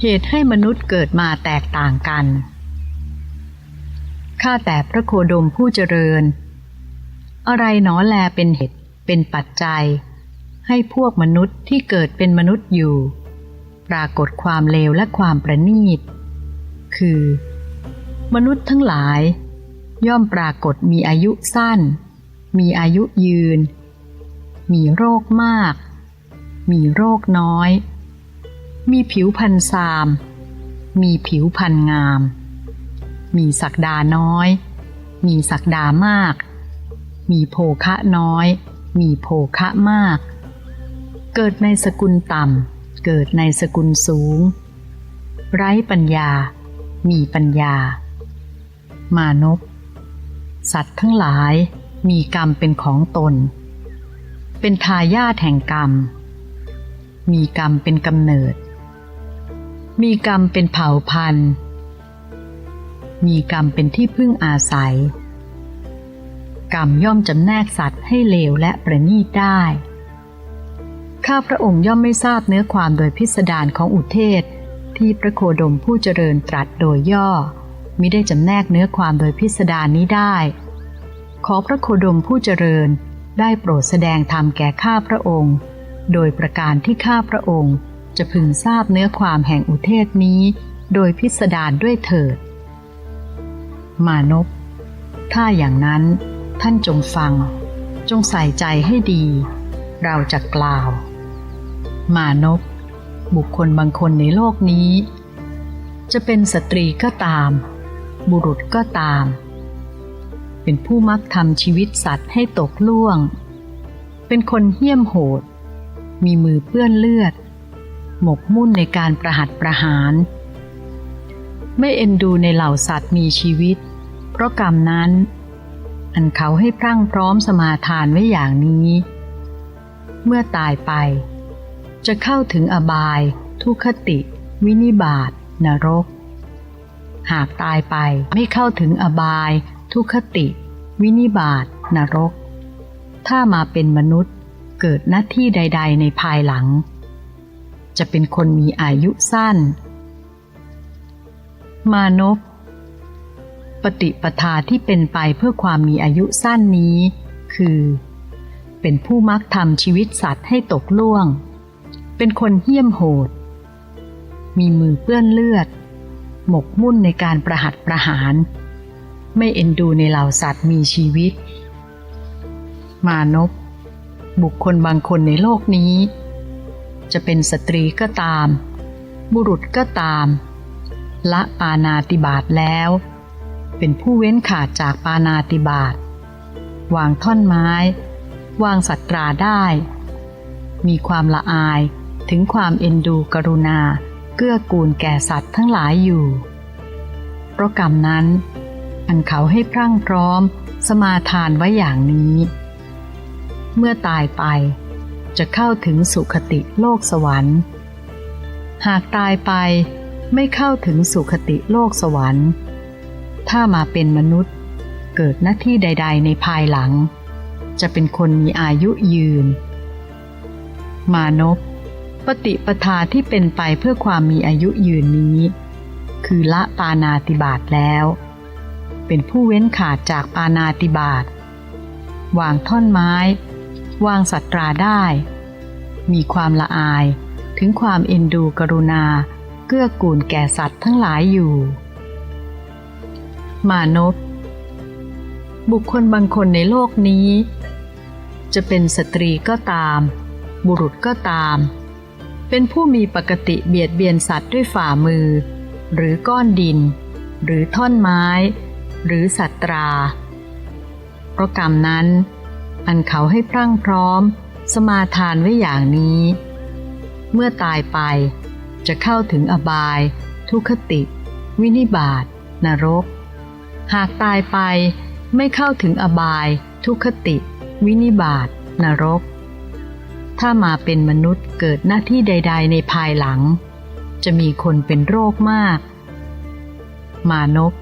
เหตุให้มนุษย์เกิดมาแตกต่างกัน ข้าแต่พระโคดมผู้เจริญ อะไรหนอแลเป็นเหตุเป็นปัจจัย ให้พวกมนุษย์ที่เกิดเป็นมนุษย์อยู่ ปรากฏความเลวและความประณีต คือ มนุษย์ทั้งหลาย ย่อมปรากฏมีอายุสั้น มีอายุยืน มีโรคมาก มีโรคน้อย มีผิวพันซาม มีผิวพันงาม มีศักดาน้อย มีศักดามาก มีโภคะน้อย มีโภคะมาก เกิดในสกุลต่ำ เกิดในสกุลสูง ไร้ปัญญา มีปัญญา มานพสัตว์ทั้งหลายมีกรรมเป็นของตน เป็นทายาทแห่งกรรม มีกรรมเป็นกำเนิด มีกรรมเป็นเผ่าพันธุ์ มีกรรมเป็นที่พึ่งอาศัย กรรมย่อมจำแนกสัตว์ให้เลวและประณีตได้ ข้าพระองค์ย่อมไม่ทราบเนื้อความโดยพิสดารของอุเทศที่พระโคดมผู้เจริญตรัสโดยย่อ มิได้จำแนกเนื้อความโดยพิสดารนี้ได้ ขอพระโคดมผู้เจริญได้โปรดแสดงธรรมแก่ข้าพระองค์ โดยประการที่ข้าพระองค์ จะพึงทราบเนื้อความแห่งอุเทศนี้ โดยพิสดารด้วยเถิด มานพถ้าอย่างนั้นท่านจงฟัง จงใส่ใจให้ดี เราจะกล่าว มานพบุคคลบางคนในโลกนี้ จะเป็นสตรีก็ตาม บุรุษก็ตาม เป็นผู้มักทำชีวิตสัตว์ให้ตกล่วง เป็นคนเหี้ยมโหด มีมือเปื้อนเลือด หมกมุ่นในการประหัตประหาร ไม่เอ็นดูในเหล่าสัตว์มีชีวิต เพราะกรรมนั้น อันเขาให้พรั่งพร้อมสมาทานไว้อย่างนี้ เมื่อตายไป จะเข้าถึงอบาย ทุคติ วินิบาตนรก หากตายไปไม่เข้าถึงอบาย ทุคติ วินิบาตนรก ถ้ามาเป็นมนุษย์เกิดหน้าที่ใด ๆ ในภายหลัง จะเป็นคนมีอายุสั้น มานพปฏิปทาที่เป็นไปเพื่อความมีอายุสั้นนี้ คือ เป็นผู้มักทำชีวิตสัตว์ให้ตกล่วง เป็นคนเหี้ยมโหด มีมือเปื้อนเลือด หมกมุ่นในการประหัตประหาร ไม่เอ็นดูในเหล่าสัตว์มีชีวิต มานพบุคคลบางคนในโลกนี้ จะเป็นสตรีก็ตาม บุรุษก็ตาม ละปานาติบาตแล้ว เป็นผู้เว้นขาดจากปานาติบาตวางท่อนไม้ วางสัตราได้ มีความละอายถึงความเอ็นดูกรุณา เกื้อกูลแก่สัตว์ทั้งหลายอยู่เพราะกรรมนั้น อันเขาให้พรั่งพร้อมสมาทานไว้อย่างนี้ เมื่อตายไป จะเข้าถึงสุขติโลกสวรรค์ หากตายไปไม่เข้าถึงสุขติโลกสวรรค์ ถ้ามาเป็นมนุษย์เกิดหน้าที่ใด ๆ ในภายหลัง จะเป็นคนมีอายุยืน มานพปฏิปทาที่เป็นไปเพื่อความมีอายุยืนนี้ คือละปานาติบาตแล้ว เป็นผู้เว้นขาดจากปานาติบาตวางท่อนไม้ วางสัตราได้ มีความละอายถึงความเอ็นดูกรุณา เกื้อกูลแก่สัตว์ทั้งหลายอยู่ มานพบุคคลบางคนในโลกนี้ จะเป็นสตรีก็ตาม บุรุษก็ตาม เป็นผู้มีปกติเบียดเบียนสัตว์ด้วยฝ่ามือ หรือก้อนดิน หรือท่อนไม้ หรือสัตราเพราะกรรมนั้น อันเขาให้พรั่งพร้อม สมาทานไว้อย่างนี้ เมื่อตายไปจะเข้าถึงอบาย ทุคติ วินิบาตนรก หากตายไปไม่เข้าถึงอบาย ทุคติ วินิบาตนรก ถ้ามาเป็นมนุษย์เกิดหน้าที่ใด ๆ ในภายหลัง จะมีคนเป็นโรคมาก มานพ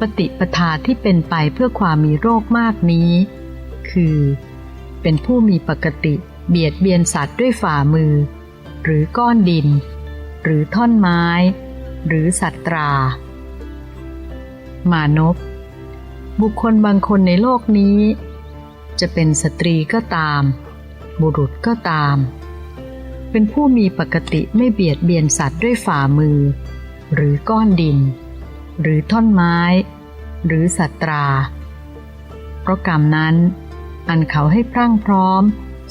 ปฏิปทาที่เป็นไปเพื่อความมีโรคมากนี้ คือ เป็นผู้มีปกติเบียดเบียนสัตว์ด้วยฝ่ามือ หรือก้อนดิน หรือท่อนไม้ หรือสัตรา มานพบุคคลบางคนในโลกนี้ จะเป็นสตรีก็ตาม บุรุษก็ตาม เป็นผู้มีปกติไม่เบียดเบียนสัตว์ด้วยฝ่ามือ หรือก้อนดิน หรือท่อนไม้ หรือสัตรา เพราะกรรมนั้น อันเขาให้พรั่งพร้อม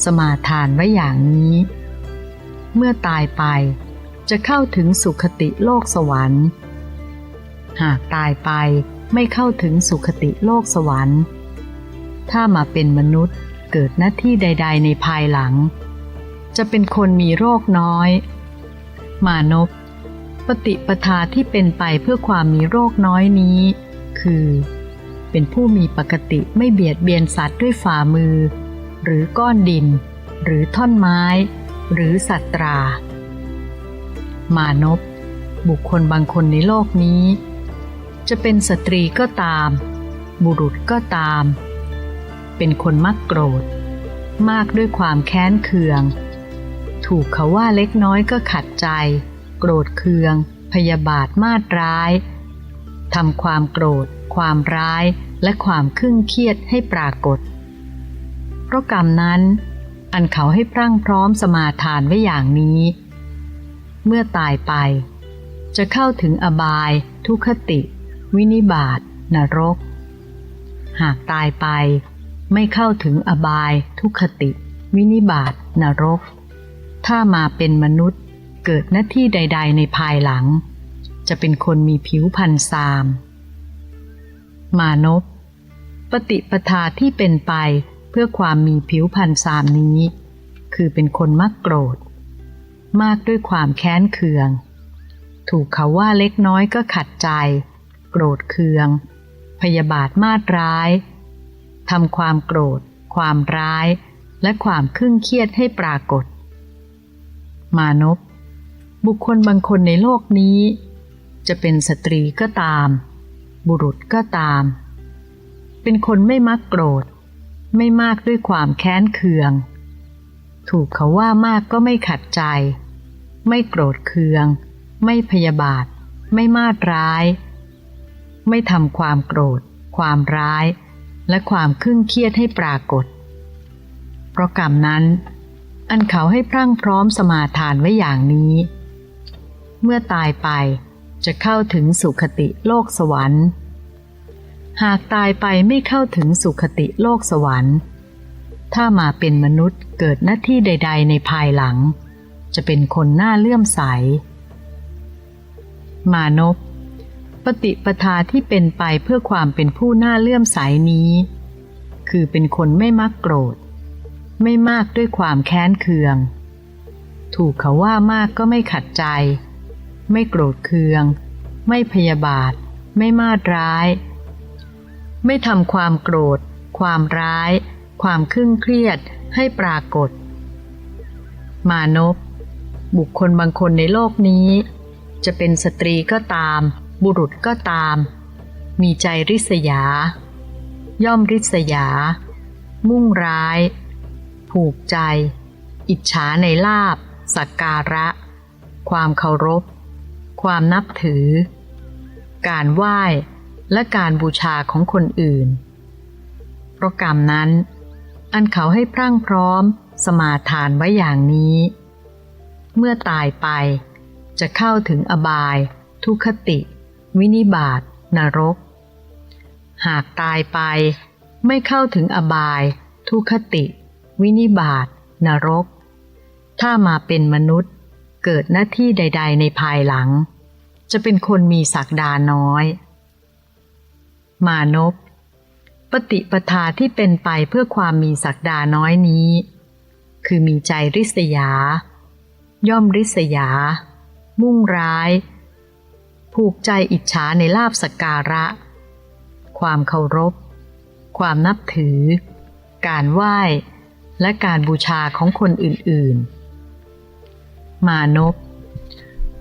สมาทานไว้อย่างนี้ เมื่อตายไปจะเข้าถึงสุขติโลกสวรรค์ หากตายไปไม่เข้าถึงสุขติโลกสวรรค์ ถ้ามาเป็นมนุษย์เกิดหน้าที่ใด ๆ ในภายหลัง จะเป็นคนมีโรคน้อย มานพปฏิปทาที่เป็นไปเพื่อความมีโรคน้อยนี้ คือ เป็นผู้มีปกติไม่เบียดเบียนสัตว์ด้วยฝ่ามือ หรือก้อนดิน หรือท่อนไม้ หรือสัตรา มานพบุคคลบางคนในโลกนี้ จะเป็นสตรีก็ตาม บุรุษก็ตาม เป็นคนมักโกรธ มากด้วยความแค้นเคือง ถูกเขาว่าเล็กน้อยก็ขัดใจ โกรธเคือง พยาบาทมาดร้ายทำความโกรธ ความร้ายและความครึ่งเครียดให้ปรากฏ เพราะกรรมนั้น อันเขาให้พรั่งพร้อมสมาทานไว้อย่างนี้ เมื่อตายไป จะเข้าถึงอบาย ทุคติ วินิบาตนรก หากตายไปไม่เข้าถึงอบายทุคติ วินิบาตนรก ถ้ามาเป็นมนุษย์เกิดหน้าที่ใด ๆ ในภายหลัง จะเป็นคนมีผิวพันธ์ซาม มานพปฏิปทาที่เป็นไปเพื่อความมีผิวพันธ์ซามนี้ คือเป็นคนมักโกรธ มากด้วยความแค้นเคือง ถูกเขาว่าเล็กน้อยก็ขัดใจ โกรธเคือง พยาบาทมาดร้ายทำความโกรธ ความร้าย และความครึ่งเครียดให้ปรากฏ มานพบุคคลบางคนในโลกนี้ จะเป็นสตรีก็ตาม บุรุษก็ตาม เป็นคนไม่มักโกรธ ไม่มากด้วยความแค้นเคือง ถูกเขาว่ามากก็ไม่ขัดใจ ไม่โกรธเคือง ไม่พยาบาท ไม่มาดร้าย ไม่ทำความโกรธ ความร้าย และความครึ่งเครียดให้ปรากฏ เพราะกรรมนั้น อันเขาให้พรั่งพร้อมสมาทานไว้อย่างนี้ เมื่อตายไป จะเข้าถึงสุขติโลกสวรรค์ หากตายไปไม่เข้าถึงสุขติโลกสวรรค์ ถ้ามาเป็นมนุษย์เกิดหน้าที่ใด ๆ ในภายหลัง จะเป็นคนหน้าเลื่อมใส มานพปฏิปทาที่เป็นไปเพื่อความเป็นผู้หน้าเลื่อมใสนี้ คือเป็นคนไม่มักโกรธ ไม่มากด้วยความแค้นเคือง ถูกเขาว่ามากก็ไม่ขัดใจ ไม่โกรธเคือง ไม่พยาบาท ไม่มาดร้าย ไม่ทำความโกรธ ความร้าย ความครึ่งเครียดให้ปรากฏ มานพบุคคลบางคนในโลกนี้ จะเป็นสตรีก็ตาม บุรุษก็ตาม มีใจริษยา ย่อมริษยา มุ่งร้าย ผูกใจ อิจฉาในลาบสักการะ ความเคารพ ความนับถือ การไหว้และการบูชาของคนอื่น เพราะกรรมนั้น อันเขาให้พรั่งพร้อมสมาทานไว้อย่างนี้ เมื่อตายไปจะเข้าถึงอบาย ทุคติ วินิบาตนรก หากตายไปไม่เข้าถึงอบาย ทุคติ วินิบาตนรก ถ้ามาเป็นมนุษย์ เกิดหน้าที่ใด ๆ ในภายหลัง จะเป็นคนมีศักดาน้อย มานพปฏิปทาที่เป็นไปเพื่อความมีศักดาน้อยนี้ คือมีใจริษยา ย่อมริษยา มุ่งร้าย ผูกใจอิจฉาในลาบสกการะ ความเคารพ ความนับถือ การไหว้ และการบูชาของคนอื่นๆ มานพ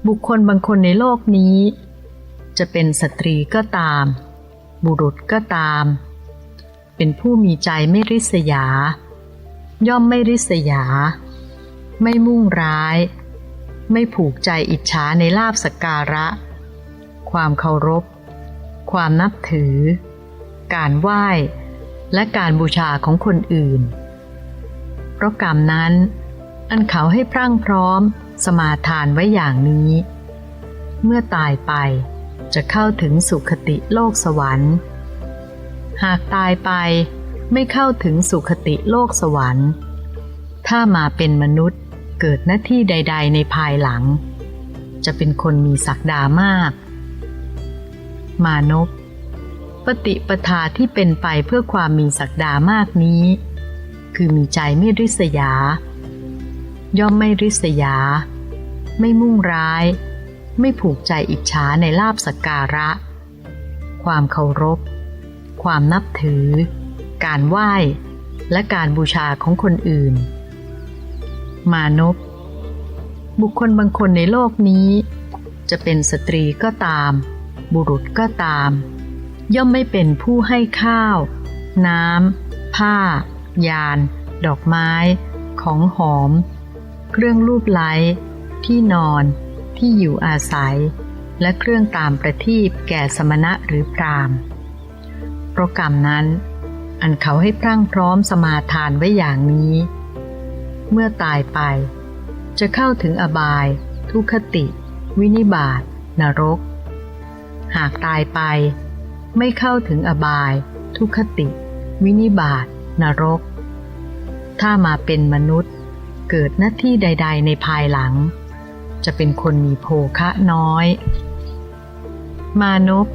บุคคลบางคนในโลกนี้ จะเป็นสตรีก็ตาม บุรุษก็ตาม เป็นผู้มีใจไม่ริษยา ย่อมไม่ริษยา ไม่มุ่งร้าย ไม่ผูกใจอิจฉาในลาบสการะ ความเคารพ ความนับถือ การไหว้ และการบูชาของคนอื่น เพราะกรรมนั้น อันเขาให้พรั่งพร้อม สมาทานไว้อย่างนี้ เมื่อตายไปจะเข้าถึงสุคติโลกสวรรค์ หากตายไปไม่เข้าถึงสุคติโลกสวรรค์ ถ้ามาเป็นมนุษย์เกิดหน้าที่ใด ๆ ในภายหลัง จะเป็นคนมีศักดามาก มานพปฏิปทาที่เป็นไปเพื่อความมีศักดามากนี้ คือมีใจไม่ริษยา ย่อมไม่ริษยา ไม่มุ่งร้าย ไม่ผูกใจอิจฉาในลาบสักการะ ความเคารพ ความนับถือ การไหว้ และการบูชาของคนอื่น มานพบุคคลบางคนในโลกนี้ จะเป็นสตรีก็ตาม บุรุษก็ตาม ย่อมไม่เป็นผู้ให้ข้าว น้ำผ้า ยาน ดอกไม้ ของหอม เครื่องรูปไล้ ที่นอนที่อยู่อาศัย และเครื่องตามประทีปแก่สมณะหรือพรามโปรแกรมนั้น อันเขาให้พรั่งพร้อมสมาทานไว้อย่างนี้ เมื่อตายไป จะเข้าถึงอบาย ทุคติ วินิบาตนรก หากตายไปไม่เข้าถึงอบาย ทุคติ วินิบาตนรก ถ้ามาเป็นมนุษย์เกิดหน้าที่ใด ๆ ในภายหลัง จะเป็นคนมีโภคะน้อย มานพ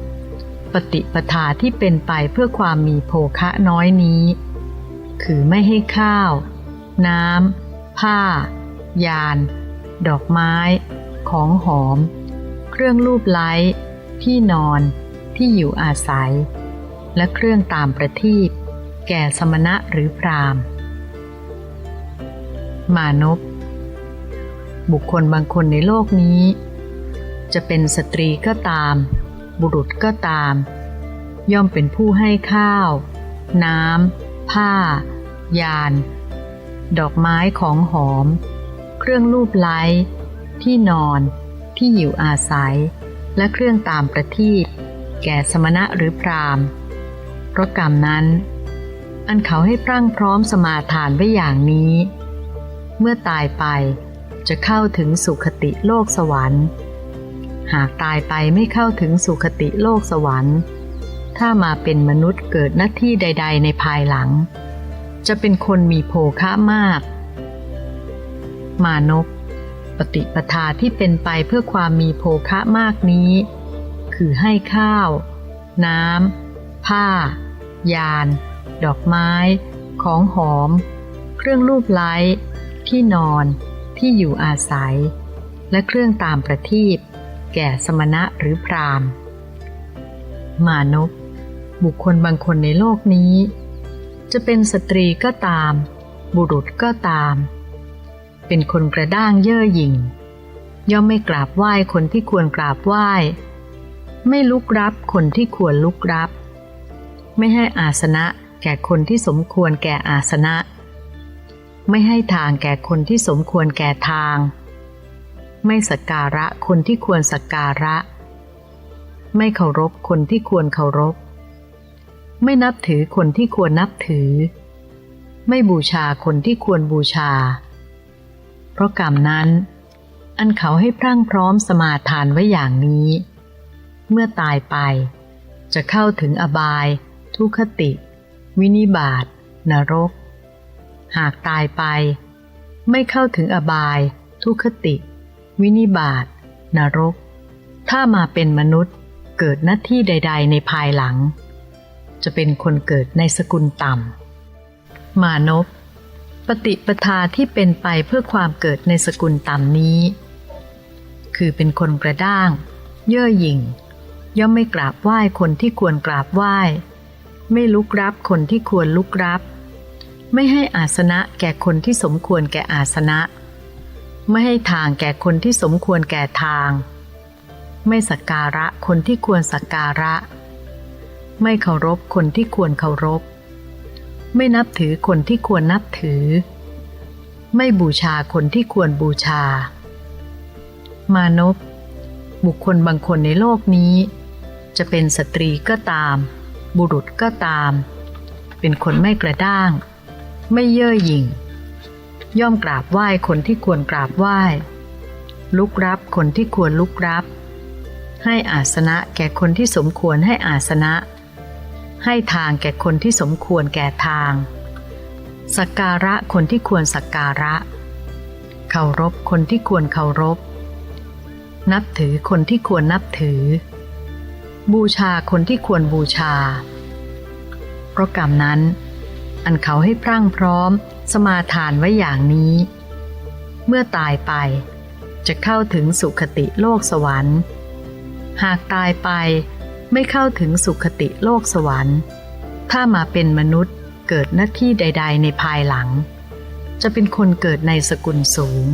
ปฏิปทาที่เป็นไปเพื่อความมีโภคะน้อยนี้ คือไม่ให้ข้าว น้ำ ผ้า ยาน ดอกไม้ ของหอม เครื่องรูปไล้ ที่นอน ที่อยู่อาศัย และเครื่องตามประทีปแก่สมณะหรือพราหมณ์ มานพ บุคคลบางคนในโลกนี้ จะเป็นสตรีก็ตาม บุรุษก็ตาม ย่อมเป็นผู้ให้ข้าว น้ำผ้า ยาน ดอกไม้ของหอม เครื่องรูปไล้ ที่นอน ที่อยู่อาศัย และเครื่องตามประทีปแก่สมณะหรือพรามเพราะกรรมนั้น อันเขาให้พรั่งพร้อมสมาทานไว้อย่างนี้ เมื่อตายไป จะเข้าถึงสุคติโลกสวรรค์ หากตายไปไม่เข้าถึงสุคติโลกสวรรค์ ถ้ามาเป็นมนุษย์เกิดหน้าที่ใด ๆ ในภายหลัง จะเป็นคนมีโภคะมาก มานพปฏิปทาที่เป็นไปเพื่อความมีโภคะมากนี้ คือให้ข้าว น้ำ ผ้า ยาน ดอกไม้ ของหอม เครื่องรูปไล้ ที่นอน ที่อยู่อาศัย และเครื่องตามประทีปแก่สมณะหรือพรามมานพบุคคลบางคนในโลกนี้ จะเป็นสตรีก็ตาม บุรุษก็ตาม เป็นคนกระด้างเย่อหยิ่ง ย่อมไม่กราบไหว้คนที่ควรกราบไหว้ ไม่ลุกรับคนที่ควรลุกรับ ไม่ให้อาสนะแก่คนที่สมควรแก่อาสนะ ไม่ให้ทางแก่คนที่สมควรแก่ทาง ไม่สักการะคนที่ควรสักการะ ไม่เคารพคนที่ควรเคารพ ไม่นับถือคนที่ควรนับถือ ไม่บูชาคนที่ควรบูชา เพราะกรรมนั้นอันเขาให้พรั่งพร้อมสมาทานไว้อย่างนี้ เมื่อตายไป จะเข้าถึงอบาย ทุคติ วินิบาตนรก หากตายไป ไม่เข้าถึงอบาย ทุคติ วินิบาตนรก ถ้ามาเป็นมนุษย์เกิดหน้าที่ใด ๆ ในภายหลัง จะเป็นคนเกิดในสกุลต่ำมานพปฏิปทาที่เป็นไปเพื่อความเกิดในสกุลต่ำนี้ คือเป็นคนกระด้าง เย่อหยิ่ง ย่อมไม่กราบไหว้คนที่ควรกราบไหว้ ไม่ลุกรับคนที่ควรลุกรับ ไม่ให้อาสนะแก่คนที่สมควรแก่อาสนะ ไม่ให้ทางแก่คนที่สมควรแก่ทาง ไม่สักการะคนที่ควรสักการะ ไม่เคารพคนที่ควรเคารพ ไม่นับถือคนที่ควรนับถือ ไม่บูชาคนที่ควรบูชา มานพบุคคลบางคนในโลกนี้ จะเป็นสตรีก็ตาม บุรุษก็ตาม เป็นคนไม่กระด้าง ไม่เย่อหยิ่ง ย่อมกราบไหว้คนที่ควรกราบไหว้ ลุกรับคนที่ควรลุกรับ ให้อาสนะแก่คนที่สมควรให้อาสนะ ให้ทางแก่คนที่สมควรแก่ทาง สักการะคนที่ควรสักการะ เคารพคนที่ควรเคารพ นับถือคนที่ควรนับถือ บูชาคนที่ควรบูชา เพราะกรรมนั้น อันเขาให้พรั่งพร้อม สมาทานไว้อย่างนี้ เมื่อตายไป จะเข้าถึงสุคติโลกสวรรค์ หากตายไปไม่เข้าถึงสุคติโลกสวรรค์ ถ้ามาเป็นมนุษย์เกิดหน้าที่ใด ๆ ในภายหลัง จะเป็นคนเกิดในสกุลสูง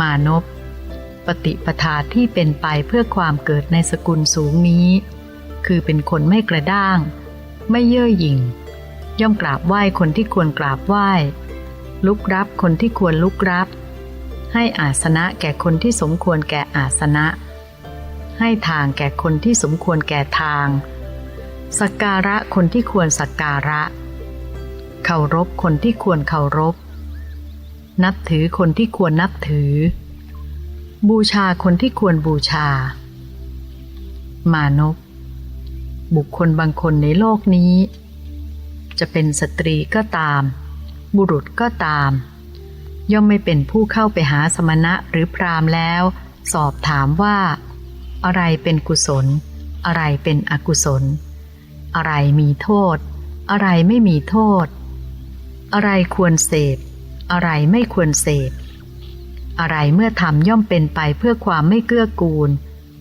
มานพปฏิปทาที่เป็นไปเพื่อความเกิดในสกุลสูงนี้ คือเป็นคนไม่กระด้าง ไม่เย่อหยิ่ง ย่อมกราบไหว้คนที่ควรกราบไหว้ ลุกรับคนที่ควรลุกรับ ให้อาสนะแก่คนที่สมควรแก่อาสนะ ให้ทางแก่คนที่สมควรแก่ทาง สักการะคนที่ควรสักการะ เคารพคนที่ควรเคารพ นับถือคนที่ควรนับถือ บูชาคนที่ควรบูชา มานพบุคคลบางคนในโลกนี้ จะเป็นสตรีก็ตาม บุรุษก็ตาม ย่อมไม่เป็นผู้เข้าไปหาสมณะหรือพราหมณ์แล้ว สอบถามว่า อะไรเป็นกุศล อะไรเป็นอกุศล อะไรมีโทษ อะไรไม่มีโทษ อะไรควรเสพ อะไรไม่ควรเสพ อะไรเมื่อทำย่อมเป็นไปเพื่อความไม่เกื้อกูล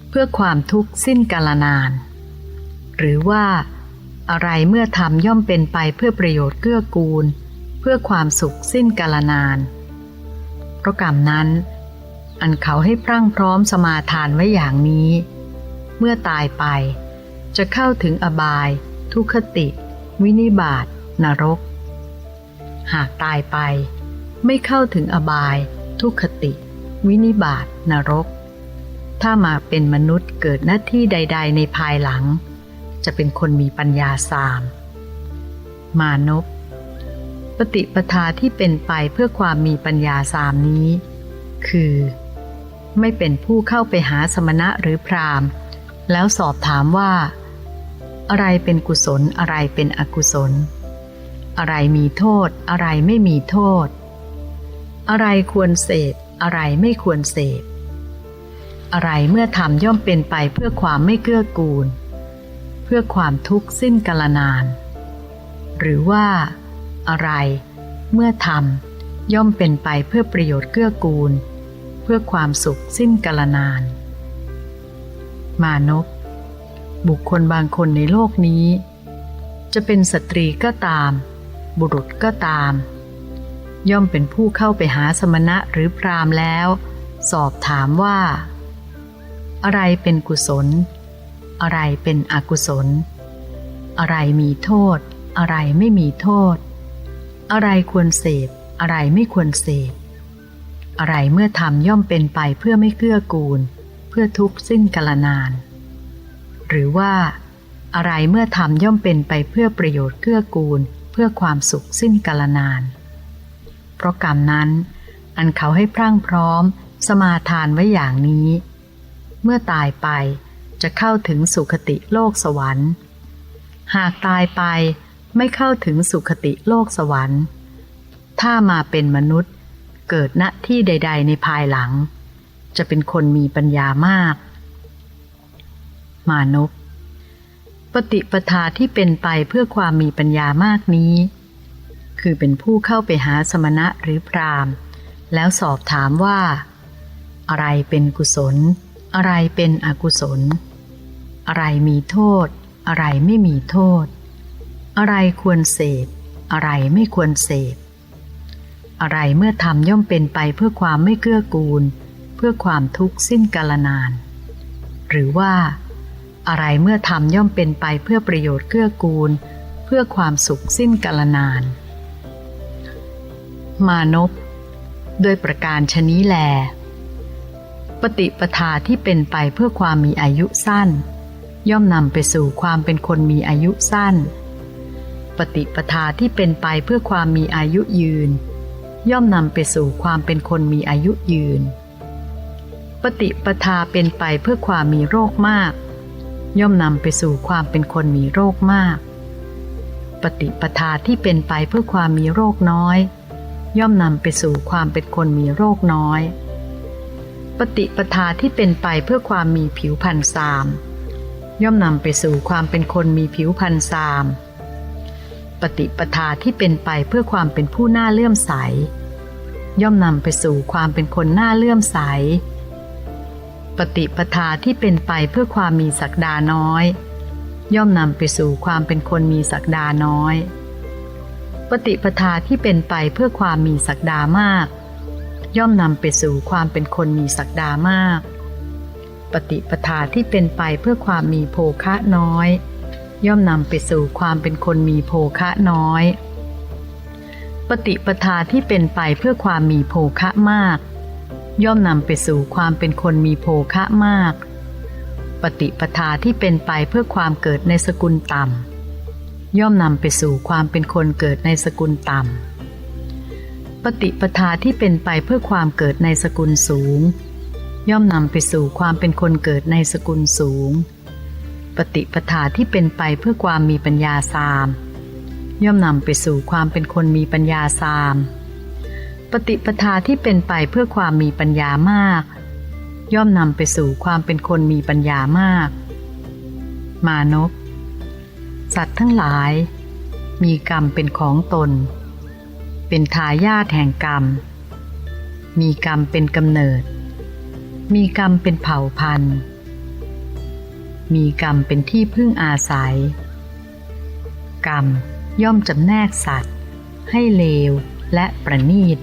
เพื่อความทุกข์สิ้นกาลนาน หรือว่า อะไรเมื่อทำย่อมเป็นไปเพื่อประโยชน์เกื้อกูล เพื่อความสุขสิ้นกาลนาน เพราะกรรมนั้น อันเขาให้พรั่งพร้อมสมาทานไว้อย่างนี้ เมื่อตายไป จะเข้าถึงอบาย ทุคติ วินิบาตนรก หากตายไป ไม่เข้าถึงอบาย ทุคติ วินิบาตนรก ถ้ามาเป็นมนุษย์เกิดหน้าที่ใด ๆ ในภายหลัง จะเป็นคนมีปัญญาสาม มานพปฏิปทาที่เป็นไปเพื่อความมีปัญญาสามนี้ คือ ไม่เป็นผู้เข้าไปหาสมณะหรือพราหมณ์ แล้วสอบถามว่า อะไรเป็นกุศลอะไรเป็นอกุศล อะไรมีโทษ อะไรไม่มีโทษ อะไรควรเสพอะไรไม่ควรเสพอะไรเมื่อทำย่อมเป็นไปเพื่อความไม่เกื้อกูล เพื่อความทุกข์สิ้นกาลนาน หรือว่าอะไร เมื่อทำย่อมเป็นไปเพื่อประโยชน์เกื้อกูล เพื่อความสุขสิ้นกาลนาน มานพบุคคลบางคนในโลกนี้ จะเป็นสตรีก็ตาม บุรุษก็ตาม ย่อมเป็นผู้เข้าไปหาสมณะหรือพรามแล้ว สอบถามว่า อะไรเป็นกุศล อะไรเป็นอกุศล อะไรมีโทษ อะไรไม่มีโทษ อะไรควรเสพ อะไรไม่ควรเสพ อะไรเมื่อทำย่อมเป็นไปเพื่อไม่เกื้อกูล เพื่อทุกข์สิ้นกาลนาน หรือว่า อะไรเมื่อทำย่อมเป็นไปเพื่อประโยชน์เกื้อกูล เพื่อความสุขสิ้นกาลนาน เพราะกรรมนั้น อันเขาให้พรั่งพร้อม สมาทานไว้อย่างนี้ เมื่อตายไป จะเข้าถึงสุคติโลกสวรรค์ หากตายไปไม่เข้าถึงสุคติโลกสวรรค์ ถ้ามาเป็นมนุษย์เกิดณที่ใด ๆ ในภายหลัง จะเป็นคนมีปัญญามาก มานพปฏิปทาที่เป็นไปเพื่อความมีปัญญามากนี้ คือเป็นผู้เข้าไปหาสมณะหรือพราหมณ์แล้วสอบถามว่า อะไรเป็นกุศล อะไรเป็นอกุศล อะไรมีโทษ อะไรไม่มีโทษ อะไรควรเสพ อะไรไม่ควรเสพ อะไรเมื่อทำย่อมเป็นไปเพื่อความไม่เกื้อกูล เพื่อความทุกข์สิ้นกาลนาน หรือว่า อะไรเมื่อทำย่อมเป็นไปเพื่อประโยชน์เกื้อกูล เพื่อความสุขสิ้นกาลนาน มานพโดยประการชนี้แล ฏิปทาที่เป็นไปเพื่อความมีอายุสั้น ย่อมนำไปสู่ความเป็นคนมีอายุสั้น ปฏิปทาที่เป็นไปเพื่อความมีอายุยืน ย่อมนำไปสู่ความเป็นคนมีอายุยืน ปฏิปทาเป็นไปเพื่อความมีโรคมาก ย่อมนำไปสู่ความเป็นคนมีโรคมาก ปฏิปทาที่เป็นไปเพื่อความมีโรคน้อย ย่อมนำไปสู่ความเป็นคนมีโรคน้อย ปฏิปทาที่เป็นไปเพื่อความมีผิวพรรณสาม ย่อมนำไปสู่ความเป็นคนมีผิวพรรณสาม ปฏิปทาที่เป็นไปเพื่อความเป็นผู้น่าเลื่อมใส ย่อมนำไปสู่ความเป็นคนน่าเลื่อมใส ปฏิปทาที่เป็นไปเพื่อความมีศักดาน้อย ย่อมนำไปสู่ความเป็นคนมีศักดาน้อย ปฏิปทาที่เป็นไปเพื่อความมีศักดามาก ย่อมนำไปสู่ความเป็นคนมีศักดามาก ปฏิปทาที่เป็นไปเพื่อความมีโภคะน้อย ย่อมนำไปสู่ความเป็นคนมีโภคะน้อย ปฏิปทาที่เป็นไปเพื่อความมีโภคะมาก ย่อมนำไปสู่ความเป็นคนมีโภคะมาก ปฏิปทาที่เป็นไปเพื่อความเกิดในสกุลต่ำย่อมนำไปสู่ความเป็นคนเกิดในสกุลต่ำ ปฏิปทาที่เป็นไปเพื่อความเกิดในสกุลสูง ย่อมนำไปสู่ความเป็นคนเกิดในสกุลสูง ปฏิปทาที่เป็นไปเพื่อความมีปัญญาสาม ย่อมนำไปสู่ความเป็นคนมีปัญญาสาม ปฏิปทาที่เป็นไปเพื่อความมีปัญญามาก ย่อมนำไปสู่ความเป็นคนมีปัญญามาก มานพสัตว์ทั้งหลาย มีกรรมเป็นของตน เป็นทายาทแห่งกรรม มีกรรมเป็นกำเนิด มีกรรมเป็นเผ่าพันธุ์ มีกรรมเป็นที่พึ่งอาศัย กรรมย่อมจำแนกสัตว์ ให้เลวและประณีต